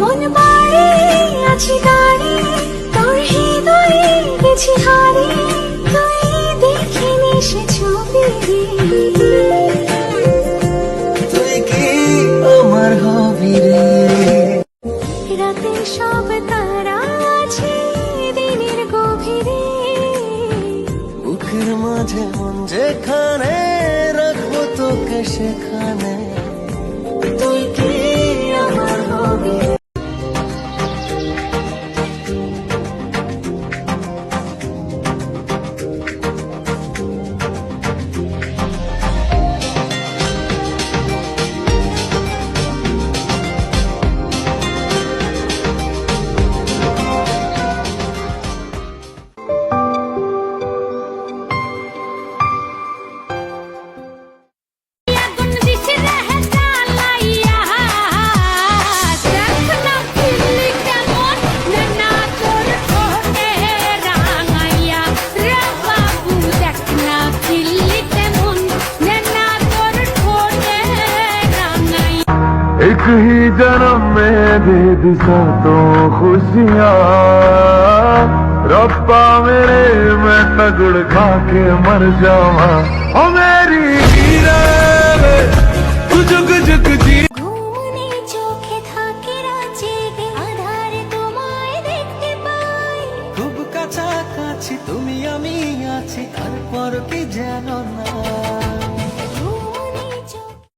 মন বাড়ি আছি দাঁড়ি তোর হৃদয়ে গেছি হারি তুই দেখিনি সে ছবি। তুই কি আমার হবি রে? রাতে সব তারা আছে দিনের গভীরে। বুকের মাঝে মন যেখানে রাখব তোকে সেখানে। एक ही जन्म में दे दी तो खुशियाँ रब्बा मेरे मैं तगड़ खा के मर जावा ओ मेरी हीरा वे, तू जुग जुग जी ঘুমনে চোখে থাকে রাজেগে আধারে তোমায় দেখতে পাই খুব কাছাকাছি তুমি আমি আছি তারপর কি যেন না